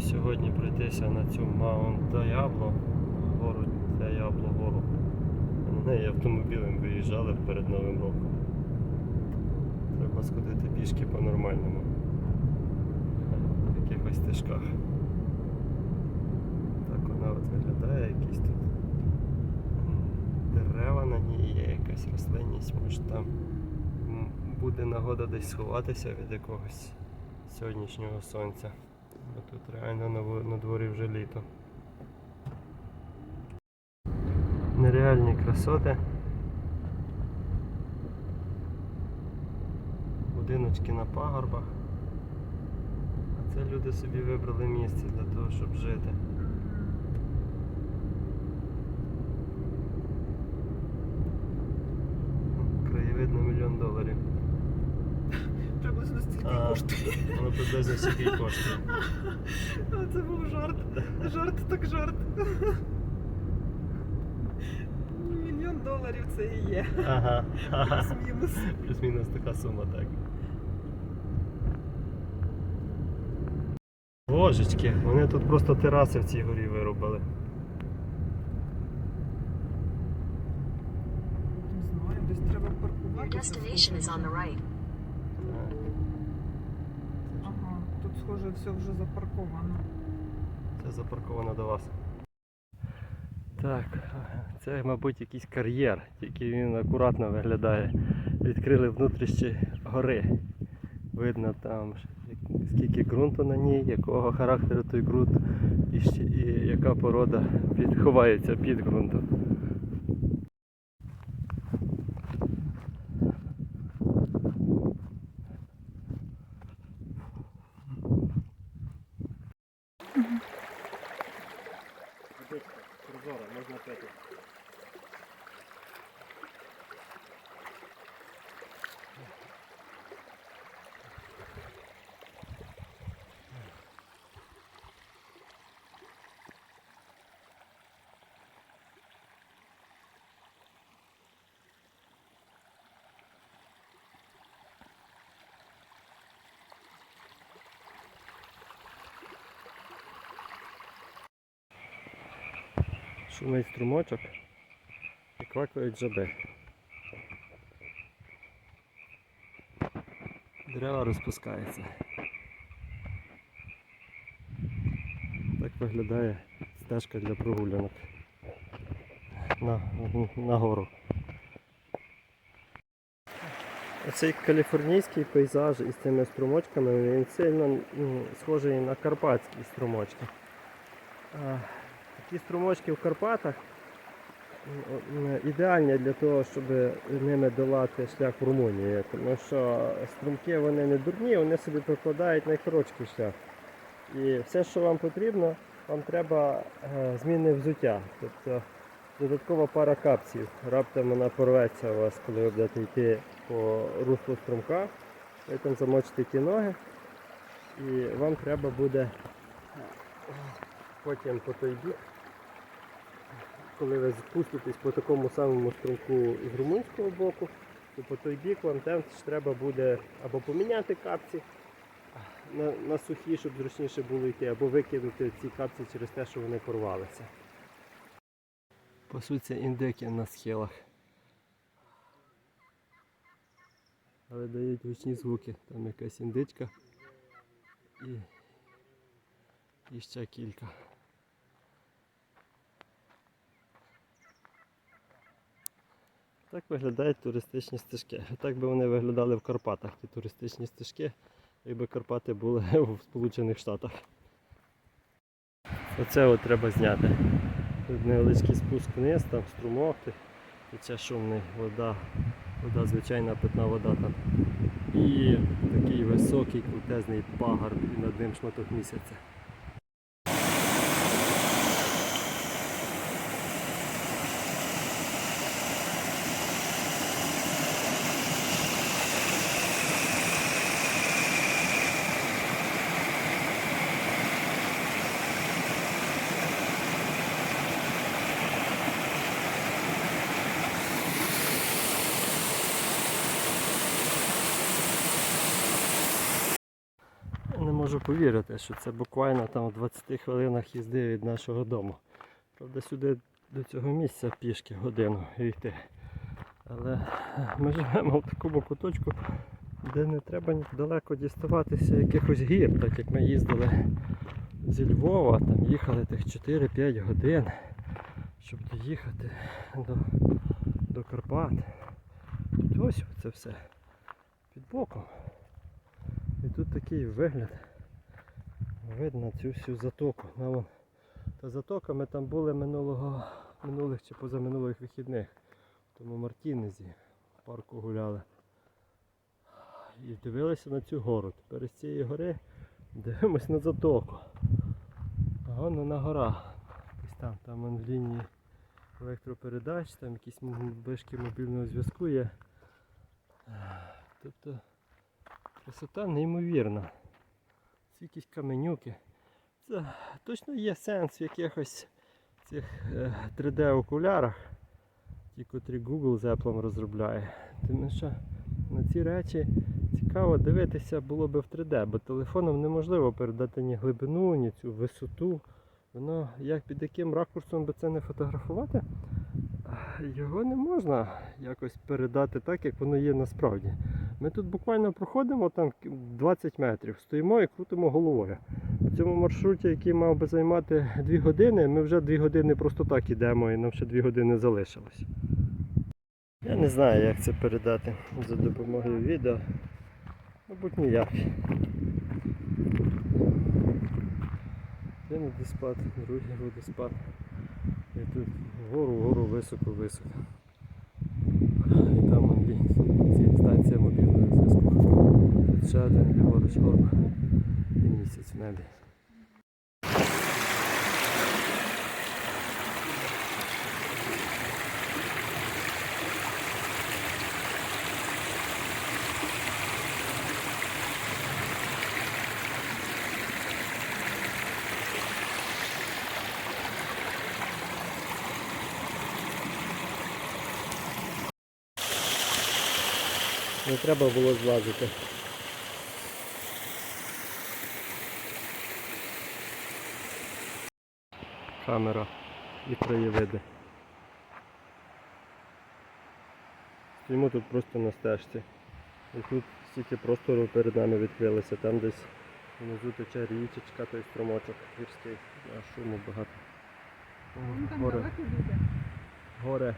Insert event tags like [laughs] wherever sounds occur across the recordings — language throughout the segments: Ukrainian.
Сьогодні пройтися на цю Маунт Даябло, гору Даябло гору. На неї автомобілем виїжджали перед Новим роком. Треба сходити пішки по-нормальному. В якихось стежках. Так вона от виглядає, якісь тут дерева на ній є, якась рослинність, може там буде нагода десь сховатися від якогось сьогоднішнього сонця. Бо тут реально на, дворі вже літо. Нереальні красоти. Будиночки на пагорбах. А це люди собі вибрали місце для того, щоб жити. Краєвид на мільйон доларів. Приблизно стільки А. коштує. Воно приблизно скільки й коштує. Це був жарт. Жарт так жарт. Мільйон доларів це і є. Ага. Плюс-мінус. Плюс-мінус така сума, так. Божечки, вони тут просто тераси в цій горі виробили. Не знаю, десь треба Your паркуватися. destination is on the right. Так. Ага, тут схоже все вже запарковано. Це запарковано до вас. Так, це, мабуть, якийсь кар'єр, тільки він акуратно виглядає. Відкрили внутрішні гори. Видно там скільки ґрунту на ній, якого характеру той ґрунт і, ще- і яка порода під, ховається під ґрунтом. Прозора, можна пити. Шумить струмочок і квакають жаби. Дерева розпускаються. Так виглядає стежка для прогулянок на, на гору. Оцей каліфорнійський пейзаж із цими струмочками, він сильно схожий на карпатські струмочки. Такі струмочки в Карпатах ідеальні для того, щоб ними долати шлях в Румунію. Тому що струмки вони не дурні, вони собі прокладають найкоротший шлях. І все, що вам потрібно, вам треба е, змінне взуття. Тобто додаткова пара капців. Раптом вона порветься у вас, коли ви будете йти по руслу струмка. Ви там замочите ті ноги. І вам треба буде потім по той бік, коли ви спуститесь по такому самому струмку з румунського боку, то по той бік вам теж треба буде або поміняти капці на, на сухі, щоб зручніше було йти, або викинути ці капці через те, що вони порвалися. Пасуться індики на схилах. Але дають гучні звуки. Там якась індичка і, і ще кілька. Так виглядають туристичні стежки. Так би вони виглядали в Карпатах, ті туристичні стежки, якби Карпати були [laughs] в Сполучених Штатах. Оце от треба зняти. Тут невеличкий спуск вниз, там струмок, тече шумний, вода, вода, звичайна питна вода там. І такий високий крутезний пагорб і над ним шматок місяця. Не можу повірити, що це буквально там в 20 хвилинах їзди від нашого дому. Правда, сюди до цього місця пішки годину йти. Але ми живемо в такому куточку, де не треба далеко діставатися якихось гір, так як ми їздили зі Львова, там їхали тих 4-5 годин, щоб доїхати до, до Карпат. Тут ось це все під боком. І тут такий вигляд. Видно цю всю затоку. На, та затока ми там були минулого, минулих чи позаминулих вихідних. В тому Мартінезі в парку гуляли. І дивилися на цю гору. Тепер з цієї гори дивимось на затоку. А вон вона гора. Десь там, там в лінії електропередач, там якісь вишки мобільного зв'язку є. Тобто красота неймовірна. Ці якісь каменюки. Це точно є сенс в якихось цих е, 3D-окулярах, ті, котрі Google з розробляє. Тому що на ці речі цікаво дивитися було би в 3D, бо телефоном неможливо передати ні глибину, ні цю висоту. Воно як під яким ракурсом би це не фотографувати, його не можна якось передати так, як воно є насправді. Ми тут буквально проходимо там 20 метрів, стоїмо і крутимо головою. В цьому маршруті, який мав би займати 2 години, ми вже 2 години просто так ідемо і нам ще 2 години залишилось. Я не знаю, як це передати за допомогою відео. Мабуть, ніяк. Один водоспад, другий водоспад. І тут вгору, вгору, високо, високо. І там вон лі- ці станція мобільного зв'язку. Тут ще один ліворуч горба і місяць в небі. Не треба було злазити. Камера і краєвиди. Стоїмо тут просто на стежці. І тут стільки простору перед нами відкрилося. Там десь внизу тече річечка, той струмочок гірський, а шуму багато. О, Горе. Горе.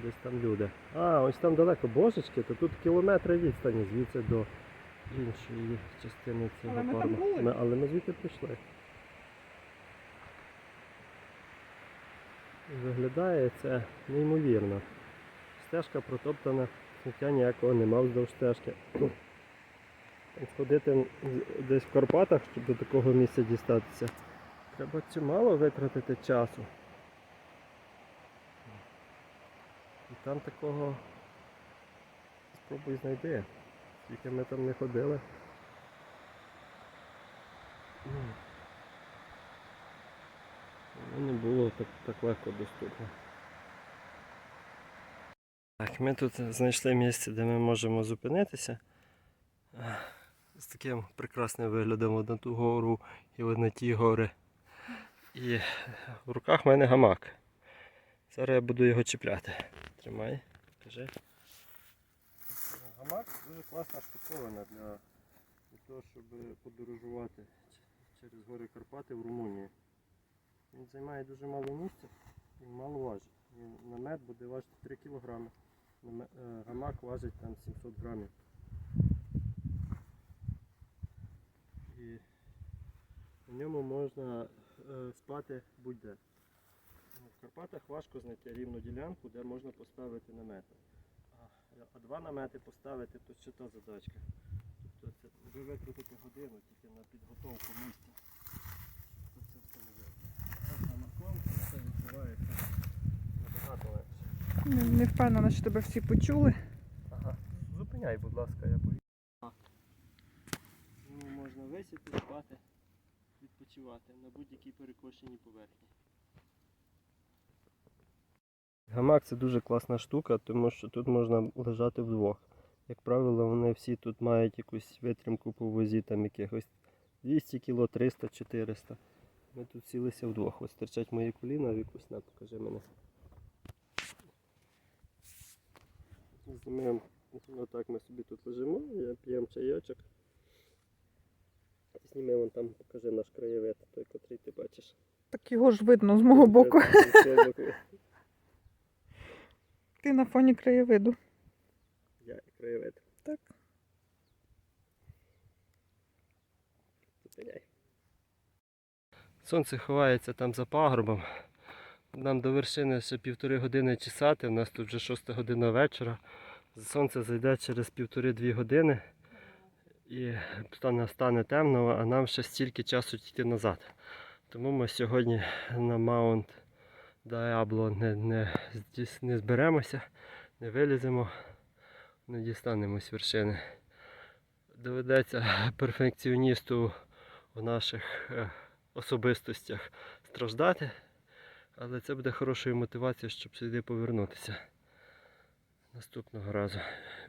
Десь там люди. А, ось там далеко, божечки, то тут кілометри відстані звідси до іншої частини цього парку. Але ми звідти прийшли. Виглядає це неймовірно. Стежка протоптана, сміття ніякого нема вздовж стежки. З- десь в Карпатах, щоб до такого місця дістатися. Треба чимало витратити часу. І там такого спробуй знайди. Скільки ми там не ходили. Ну, не було так, так легко доступно. Так, ми тут знайшли місце, де ми можемо зупинитися. З таким прекрасним виглядом на ту гору і на ті гори. І в руках в мене гамак. Зараз я буду його чіпляти. Тримай, кажи. Гамак дуже класна штуковина для, того, щоб подорожувати через гори Карпати в Румунію. Він займає дуже мало місця і мало важить. Він- Намет буде важити 3 кг. Гамак важить там 700 грамів. І на ньому можна е, спати будь-де. Ну, В Карпатах важко знайти рівну ділянку, де можна поставити намет. А, а два намети поставити то ще та задачка. Тобто це ви витратите годину тільки на підготовку місця. Щоб це встановити. А з гамаком це відбувається набагато легше. Не, не впевнена, що тебе всі почули. Ага. Зупиняй, будь ласка, я повів. Ну, можна висіти, спати, відпочивати на будь-якій перекошеній поверхні. Гамак це дуже класна штука, тому що тут можна лежати вдвох. Як правило, вони всі тут мають якусь витримку по возі, там якихось 200 кг, 300, 400. Ми тут сілися вдвох. Ось терчать мої коліна, Вікусь, на, покажи мене. Знімаємо, отак ми собі тут лежимо, я п'ємо чайочок. Зніми вон там, покажи наш краєвид, той, котрий ти бачиш. Так його ж видно з мого боку. Боку. Ти на фоні краєвиду. Я і краєвид. Так. Зупиняй. Сонце ховається там за пагорбом. Нам до вершини ще півтори години чесати. У нас тут вже шоста година вечора. Сонце зайде через півтори-дві години і стане, стане темно, а нам ще стільки часу йти назад. Тому ми сьогодні на Маунт Діабло не, не, не зберемося, не виліземо, не дістанемось вершини. Доведеться перфекціоністу в наших е, особистостях страждати, але це буде хорошою мотивацією, щоб сюди повернутися. Наступного разу.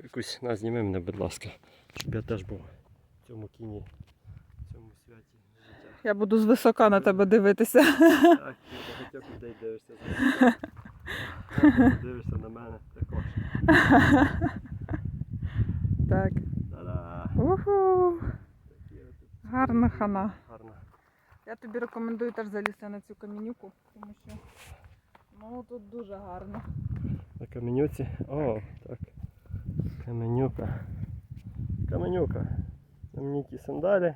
Якусь нас зніми мене, будь ласка, щоб я теж був в цьому кіні, в цьому святі життя. Я буду звисока на тебе дивитися. Так, і багатьох людей дивишся Дивишся на мене також. Так. Уху. Гарна хана. Гарно. Я тобі рекомендую теж залізти на цю камінюку, тому що ну тут дуже гарно. На каменюці. О, так. Каменюка. Каменюка. На мені ті сандалі,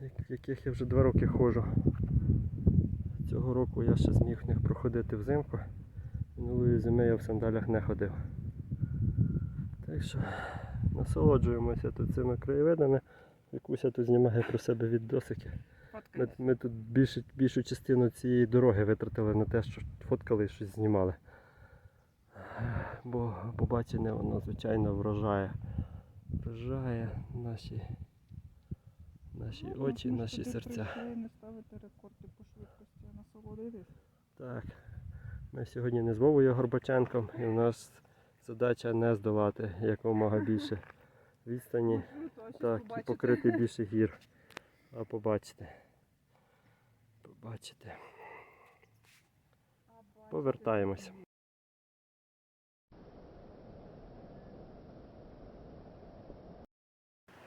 в яких я вже два роки ходжу. Цього року я ще зміг в них проходити взимку. Минулої зими я в сандалях не ходив. Так що насолоджуємося тут цими краєвидами. Якуся тут знімає про себе відосики. Ми, ми тут більшу, більшу частину цієї дороги витратили на те, що фоткали і щось знімали. Бо побачене воно, звичайно, вражає. Вражає наші, наші очі, наші серця. не ставити рекорди по швидкості, а насолодитись. Так. Ми сьогодні не з Вовою Горбаченком, і в нас задача не здолати якомога більше відстані. Так, і покрити [laughs] більше гір. А побачите. Побачите. Повертаємося.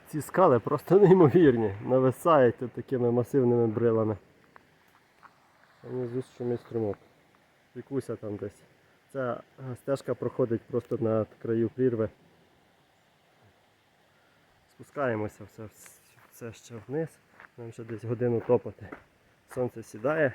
Ці скали просто [laughs] неймовірні. Нависають такими масивними брилами. Внизу шумить струмок. Вікуся там десь. Ця стежка проходить просто на краю прірви. Спускаємося все, все ще вниз. Нам ще десь годину топати. Сонце сідає.